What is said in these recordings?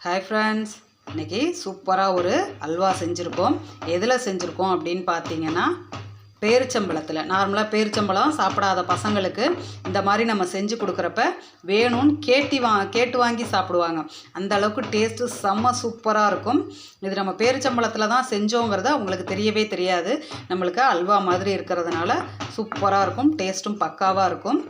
Hi friends இன்றைக்கி சூப்பராக ஒரு அல்வா செஞ்சுருக்கோம். எதில் செஞ்சுருக்கோம் அப்படின்னு பார்த்தீங்கன்னா பேரிச்சம்பழத்தில். நார்மலாக பேரிச்சம்பழம் சாப்பிடாத பசங்களுக்கு இந்த மாதிரி நம்ம செஞ்சு கொடுக்குறப்ப வேணும்னு கேட்டி வா கேட்டு வாங்கி சாப்பிடுவாங்க. அந்த அளவுக்கு டேஸ்ட்டு செம்ம சூப்பராக இருக்கும். இது நம்ம பேரிச்சம்பழத்தில் தான் செஞ்சோங்கிறத அவங்களுக்கு தெரியவே தெரியாது. நம்மளுக்கு அல்வா மாதிரி இருக்கிறதுனால சூப்பராக இருக்கும். டேஸ்ட்டும் பக்காவாக இருக்கும்.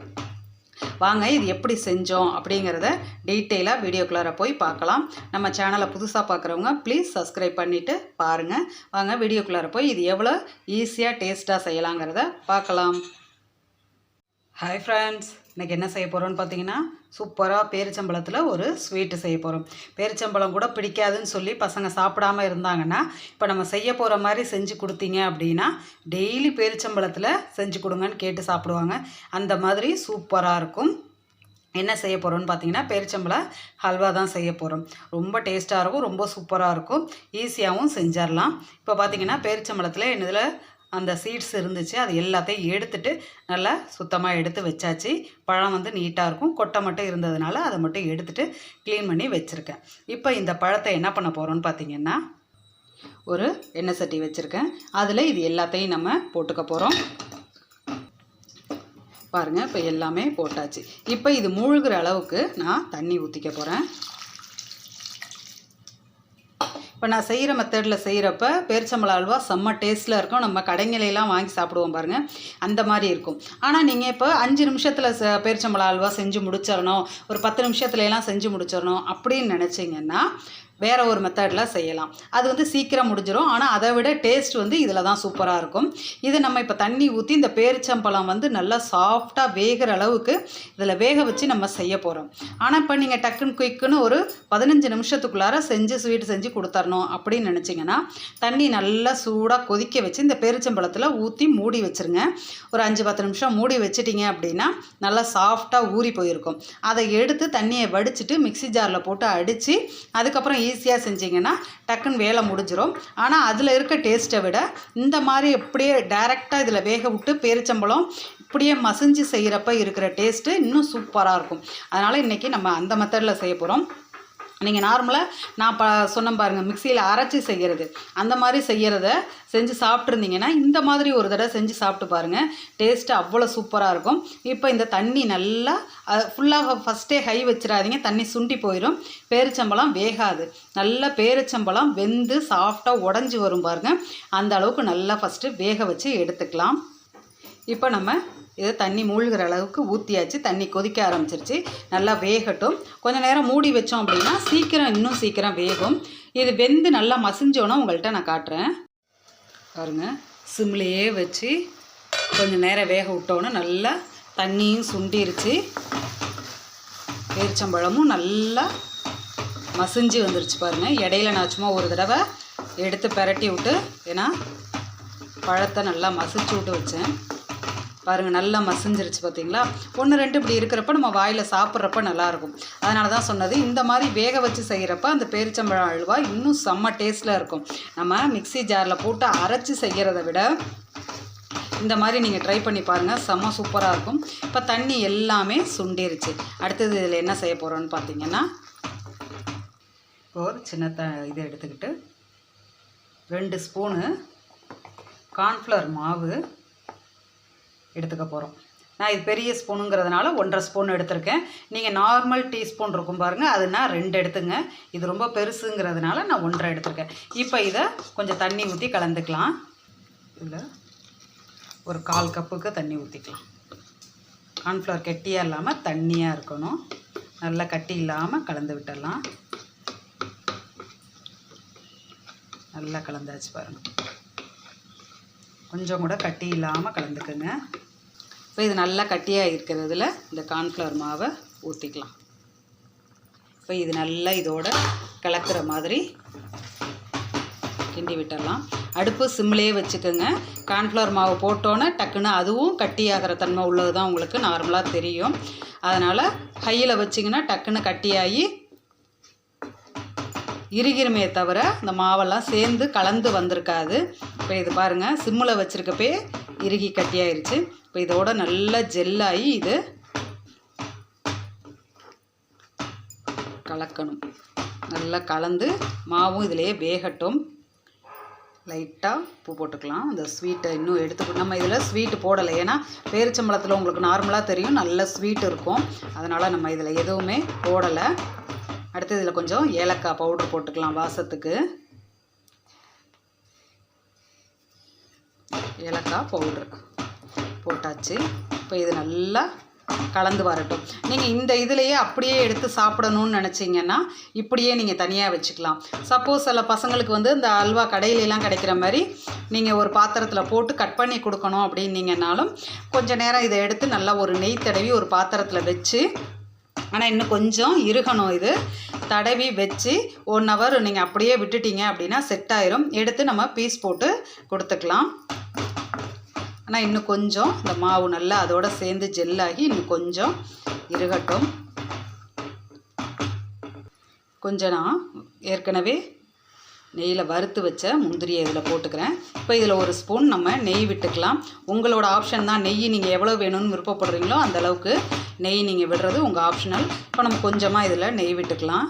வாங்க இது எப்படி செஞ்சோம் அப்படிங்கிறத டீட்டெயிலாக வீடியோக்குள்ளார போய் பார்க்கலாம். நம்ம சேனலை புதுசாக பார்க்குறவங்க ப்ளீஸ் சப்ஸ்கிரைப் பண்ணிவிட்டு பாருங்கள் வாங்க வீடியோக்குள்ளார போய் இது எவ்வளோ ஈஸியாக டேஸ்ட்டாக செய்யலாங்கிறத பார்க்கலாம். ஹாய் ஃப்ரெண்ட்ஸ் இன்றைக்கி என்ன செய்ய போகிறோன்னு பார்த்தீங்கன்னா சூப்பராக பேரிச்சம்பழத்தில் ஒரு ஸ்வீட்டு செய்ய போகிறோம் பேரிச்சம்பழம் கூட பிடிக்காதுன்னு சொல்லி பசங்க சாப்பிடாம இருந்தாங்கன்னா இப்போ நம்ம செய்ய போகிற மாதிரி செஞ்சு கொடுத்தீங்க அப்படின்னா டெய்லி பேரிச்சம்பழத்தில் செஞ்சு கொடுங்கன்னு கேட்டு சாப்பிடுவாங்க. அந்த மாதிரி சூப்பராக இருக்கும். என்ன செய்ய போகிறோம்னு பார்த்தீங்கன்னா பேரிச்சம்பழ ஹல்வா தான் செய்ய போகிறோம் ரொம்ப டேஸ்ட்டாக இருக்கும் ரொம்ப சூப்பராக இருக்கும். ஈஸியாகவும் செஞ்சிடலாம் இப்போ பார்த்தீங்கன்னா பேரிச்சம்பழத்தில் என்னதில் அந்த சீட்ஸ் இருந்துச்சு அது எல்லாத்தையும் எடுத்துட்டு நல்லா சுத்தமாக எடுத்து வச்சாச்சு. பழம் வந்து நீட்டாக இருக்கும். கொட்டை மட்டும் இருந்ததுனால அதை மட்டும் எடுத்துகிட்டு க்ளீன் பண்ணி வச்சுருக்கேன். இப்போ இந்த பழத்தை என்ன பண்ண போகிறோன்னு பார்த்தீங்கன்னா ஒரு எண்ணெய் சட்டி வச்சுருக்கேன். அதில் இது எல்லாத்தையும் நம்ம போட்டுக்க போகிறோம் பாருங்கள் இப்போ எல்லாமே போட்டாச்சு. இப்போ இது மூழ்கிற அளவுக்கு நான் தண்ணி ஊற்றிக்க போகிறேன் இப்போ நான் செய்கிற மெத்தடில் செய்கிறப்ப பேரிச்சம்பழ அல்வா செம்ம டேஸ்ட்டில் இருக்கும். நம்ம கடைங்களையெல்லாம் வாங்கி சாப்பிடுவோம் பாருங்கள் அந்த மாதிரி இருக்கும். ஆனால் நீங்கள் இப்போ அஞ்சு நிமிஷத்தில் ச பேரிச்சம்பழ அல்வா செஞ்சு முடிச்சிடணும் ஒரு பத்து நிமிஷத்துலலாம் செஞ்சு முடிச்சிடணும் அப்படின்னு நினச்சிங்கன்னா வேறு ஒரு மெத்தடில் செய்யலாம். அது வந்து சீக்கிரம் முடிஞ்சிடும் ஆனால் அதை விட டேஸ்ட் வந்து இதில் தான் சூப்பராக இருக்கும். இது நம்ம இப்போ தண்ணி ஊற்றி இந்த பேரிச்சம்பழம் வந்து நல்லா சாஃப்டாக வேகிற அளவுக்கு இதில் வேக வச்சு நம்ம செய்ய போகிறோம் ஆனால் இப்போ நீங்கள் டக்குன்னு குயிக்குன்னு ஒரு பதினஞ்சு நிமிஷத்துக்குள்ளார செஞ்சு ஸ்வீட் செஞ்சு கொடுத்தரணும் அப்படின்னு நினச்சிங்கன்னா தண்ணி நல்லா சூடாக கொதிக்க வச்சு இந்த பேரிச்சம்பழத்தில் ஊற்றி மூடி வச்சுருங்க. ஒரு அஞ்சு பத்து நிமிஷம் மூடி வச்சிட்டிங்க அப்படின்னா நல்லா சாஃப்டாக ஊறி போயிருக்கும். அதை எடுத்து தண்ணியை வடிச்சிட்டு மிக்சி ஜாரில் போட்டு அடித்து அதுக்கப்புறம் ஈஸியாக செஞ்சிங்கன்னா டக்குன்னு வேலை முடிஞ்சிடும் ஆனால் அதில் இருக்க டேஸ்ட்டை விட இந்த மாதிரி எப்படியே டைரெக்டாக இதில் வேக விட்டு பேரிச்சம்பழம் இப்படியே மசிஞ்சு செய்கிறப்ப இருக்கிற டேஸ்ட்டு இன்னும் சூப்பராக இருக்கும். அதனால் இன்றைக்கி நம்ம அந்த மெத்தடில் செய்ய போகிறோம் நீங்கள் நார்மலாக நான் ப சொன்ன பாருங்கள் மிக்சியில் அரைச்சி செய்கிறது அந்த மாதிரி செய்கிறத செஞ்சு சாப்பிட்ருந்தீங்கன்னா இந்த மாதிரி ஒரு தடவை செஞ்சு சாப்பிட்டு பாருங்கள் டேஸ்ட்டு அவ்வளோ சூப்பராக இருக்கும். இப்போ இந்த தண்ணி நல்லா ஃபுல்லாக ஃபஸ்ட்டே ஹை வச்சிடாதீங்க தண்ணி சுண்டி போயிடும். பேரிச்சம்பழம் வேகாது. நல்லா பேரிச்சம்பழம் வெந்து சாஃப்டாக உடஞ்சி வரும் பாருங்கள் அந்த அளவுக்கு நல்லா ஃபஸ்ட்டு வேக வச்சு எடுத்துக்கலாம். இப்போ நம்ம இதை தண்ணி மூழ்கிற அளவுக்கு ஊற்றியாச்சு தண்ணி கொதிக்க ஆரம்பிச்சிருச்சு. நல்லா வேகட்டும். கொஞ்சம் நேரம் மூடி வச்சோம் அப்படின்னா சீக்கிரம் இன்னும் சீக்கிரம் வேகும். இது வெந்து நல்லா மசிஞ்சோன்னா உங்கள்கிட்ட நான் காட்டுறேன். பாருங்க சிம்லேயே வச்சு கொஞ்சம் நேரம் வேக விட்டோன்னே நல்லா தண்ணியும் சுண்டிருச்சு. பேரிச்சம்பழமும் நல்லா மசிஞ்சு வந்துருச்சு பாருங்கள் இடையில நான் சும்மா ஒரு தடவை எடுத்து பெரட்டி விட்டு ஏன்னா பழத்தை நல்லா மசிச்சு விட்டு வச்சேன். பாருங்கள் நல்லா மசிஞ்சிருச்சு பார்த்தீங்களா ஒன்று ரெண்டு இப்படி இருக்கிறப்ப நம்ம வாயில் சாப்பிட்றப்ப நல்லாயிருக்கும். அதனால தான் சொன்னது இந்த மாதிரி வேக வச்சு செய்கிறப்ப அந்த பேரிச்சம்பழம் அழுவா இன்னும் செம்ம டேஸ்ட்டில் இருக்கும். நம்ம மிக்சி ஜாரில் போட்டு அரைச்சி செய்கிறத விட இந்த மாதிரி நீங்கள் ட்ரை பண்ணி பாருங்கள் செம்ம சூப்பராக இருக்கும். இப்போ தண்ணி எல்லாமே சுண்டிருச்சு. அடுத்தது இதில் என்ன செய்ய போகிறோன்னு பார்த்தீங்கன்னா ஒரு சின்ன த இதை எடுத்துக்கிட்டு ரெண்டு ஸ்பூனு கார்ன்ஃப்ளவர் மாவு எடுத்துக்க போகிறோம் நான் இது பெரிய ஸ்பூனுங்கிறதுனால ஒன்றரை ஸ்பூன் எடுத்திருக்கேன். நீங்கள் நார்மல் டீஸ்பூன் இருக்கும் பாருங்கள் அதுனா ரெண்டு எடுத்துங்க. இது ரொம்ப பெருசுங்கிறதுனால நான் ஒன்றரை எடுத்திருக்கேன். இப்போ இதை கொஞ்சம் தண்ணி ஊற்றி கலந்துக்கலாம். இதில் ஒரு கால் கப்புக்கு தண்ணி ஊற்றிக்கலாம் கார்ன்ஃப்ளவர் கெட்டியாக இல்லாமல் தண்ணியாக இருக்கணும். நல்லா கட்டி இல்லாமல் கலந்து விட்டுடலாம். நல்லா கலந்தாச்சு பாருங்கள் கொஞ்சம் கூட கட்டி இல்லாமல் கலந்துக்குங்க. இப்போ இது நல்லா கட்டியாக இருக்கிறதுல இந்த கார்ன்ஃப்ளவர் மாவை ஊற்றிக்கலாம் இப்போ இது நல்லா இதோட கலக்கிற மாதிரி கிண்டி விட்டுடலாம். அடுப்பு சிம்லேயே வச்சுக்கோங்க. கார்ன்ஃப்ளவர் மாவு போட்டோன்னே டக்குன்னு அதுவும் கட்டியாகிற தன்மை உள்ளது தான் உங்களுக்கு நார்மலாக தெரியும். அதனால் ஹையில் வச்சிங்கன்னா டக்குன்னு கட்டியாகி இறுகிருமே தவிர இந்த மாவெல்லாம் சேர்ந்து கலந்து வந்திருக்காது. இப்போ இது பாருங்கள் சிம்மில் வச்சுருக்கப்பே இறுகி கட்டியாயிருச்சு. இப்போ இதோட நல்லா ஜெல்லாகி இது கலக்கணும். நல்லா கலந்து மாவும் இதிலையே வேகட்டும். லைட்டாக உப்பு போட்டுக்கலாம். அந்த ஸ்வீட்டை இன்னும் எடுத்து நம்ம இதில் ஸ்வீட்டு போடலை. ஏன்னா பேரிச்சம்பழத்தில் உங்களுக்கு நார்மலாக தெரியும். நல்ல ஸ்வீட் இருக்கும். அதனால் நம்ம இதில் எதுவுமே போடலை. அடுத்து இதில் கொஞ்சம் ஏலக்காய் பவுடர் போட்டுக்கலாம் வாசத்துக்கு. ஏலக்காய் பவுட்ரு போட்டாச்சு. இப்போ இது நல்லா கலந்து வரட்டும். நீங்கள் இந்த இதுலேயே அப்படியே எடுத்து சாப்பிடணும்னு நினச்சிங்கன்னா இப்படியே நீங்கள் தனியாக வச்சுக்கலாம். சப்போஸ் சில பசங்களுக்கு வந்து இந்த அல்வா கடையிலலாம் கிடைக்கிற மாதிரி நீங்கள் ஒரு பாத்திரத்தில் போட்டு கட் பண்ணி கொடுக்கணும் அப்படின்னீங்கன்னாலும் கொஞ்சம் நேரம் இதை எடுத்து நல்லா ஒரு நெய் தடவி ஒரு பாத்திரத்தில் வச்சு ஆனால் இன்னும் கொஞ்சம் இருகணும் இது தடவி வச்சு ஒன் ஹவர் நீங்கள் அப்படியே விட்டுட்டீங்க அப்படின்னா செட் ஆயிரும். எடுத்து நம்ம பீஸ் போட்டு கொடுத்துக்கலாம். ஆனால் இன்னும் கொஞ்சம் இந்த மாவு நல்லா அதோட சேர்ந்து ஜெல்லாகி இன்னும் கொஞ்சம் இருகட்டும் கொஞ்சம் நான் ஏற்கனவே நெய்யில் வறுத்து வச்ச முந்திரியை இதில் போட்டுக்கிறேன். இப்போ இதில் ஒரு ஸ்பூன் நம்ம நெய் விட்டுக்கலாம். உங்களோட ஆப்ஷன் தான் நெய் நீங்கள் எவ்வளோ வேணும்னு விருப்பப்படுறீங்களோ அந்த அளவுக்கு நெய் நீங்கள் விடுறது உங்கள் ஆப்ஷனல். இப்போ நம்ம கொஞ்சமாக இதில் நெய் விட்டுக்கலாம்.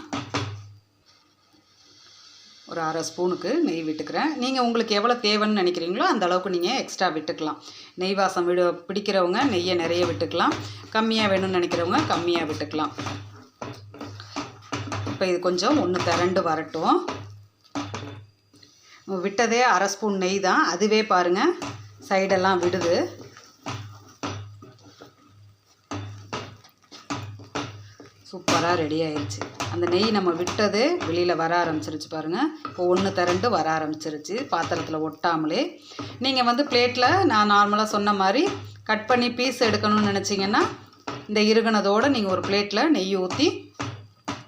ஒரு அரை ஸ்பூனுக்கு நெய் விட்டுக்கிறேன். நீங்கள் உங்களுக்கு எவ்வளோ தேவைன்னு நினைக்கிறீங்களோ அந்த அளவுக்கு நீங்கள் எக்ஸ்ட்ரா விட்டுக்கலாம். நெய் வாசம் விடு பிடிக்கிறவங்க நெய்யை நிறைய விட்டுக்கலாம். கம்மியாக வேணும்னு நினைக்கிறவங்க கம்மியாக விட்டுக்கலாம். இப்போ இது கொஞ்சம் ஒன்று திரண்டு வரட்டும். விட்டதே அரை ஸ்பூன் நெய் தான். அதுவே பாருங்கள் சைடெல்லாம் விடுது. சூப்பராக ரெடி ஆயிடுச்சு அந்த நெய் நம்ம விட்டது வெளியில் வர ஆரம்பிச்சிருச்சு பாருங்கள் இப்போ ஒன்று திரண்டு வர ஆரம்பிச்சிருச்சு. பாத்திரத்தில் ஒட்டாமலே. நீங்கள் வந்து பிளேட்டில் நான் நார்மலாக சொன்ன மாதிரி கட் பண்ணி பீஸ் எடுக்கணும்னு நினச்சிங்கன்னா இந்த இருகினதோடு நீங்கள் ஒரு பிளேட்டில் நெய் ஊற்றி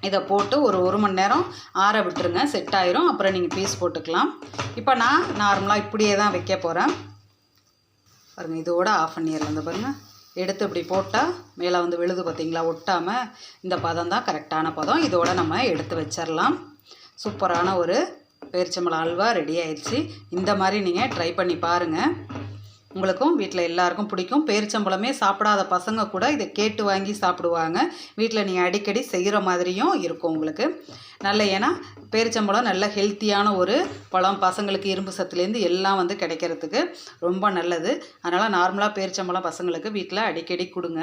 இதை போட்டு ஒரு ஒரு மணி நேரம் ஆற விட்டுருங்க. செட் ஆயிரும். அப்புறம் நீங்கள் பீஸ் போட்டுக்கலாம். இப்போ நான் நார்மலாக இப்படியே தான் வைக்க போகிறேன் பாருங்கள் இதோட ஆஃப் பண்ணிடலாம். இந்த பாருங்கள் எடுத்து இப்படி போட்டால் மேலே வந்து விழுது பார்த்தீங்களா ஒட்டாமல் இந்த பதம் தான் கரெக்டான பதம். இதோடு நம்ம எடுத்து வச்சிடலாம் சூப்பரான ஒரு பேரிச்சம்பழம் அல்வா ரெடி ஆயிடுச்சு. இந்த மாதிரி நீங்கள் ட்ரை பண்ணி பாருங்கள் உங்களுக்கும் வீட்டில் எல்லாருக்கும் பிடிக்கும். பேரிச்சம்பழமே சாப்பிடாத பசங்க கூட இதை கேட்டு வாங்கி சாப்பிடுவாங்க. வீட்டில் நீங்கள் அடிக்கடி செய்கிற மாதிரியும் இருக்கும் உங்களுக்கு. நல்ல ஏன்னா பேரிச்சம்பழம் நல்ல ஹெல்த்தியான ஒரு பழம். பசங்களுக்கு இரும்பு சத்துலேருந்து எல்லாம் வந்து கிடைக்கிறதுக்கு ரொம்ப நல்லது. அதனால் நார்மலாக பேரிச்சம்பழம் பசங்களுக்கு வீட்டில் அடிக்கடி கொடுங்க.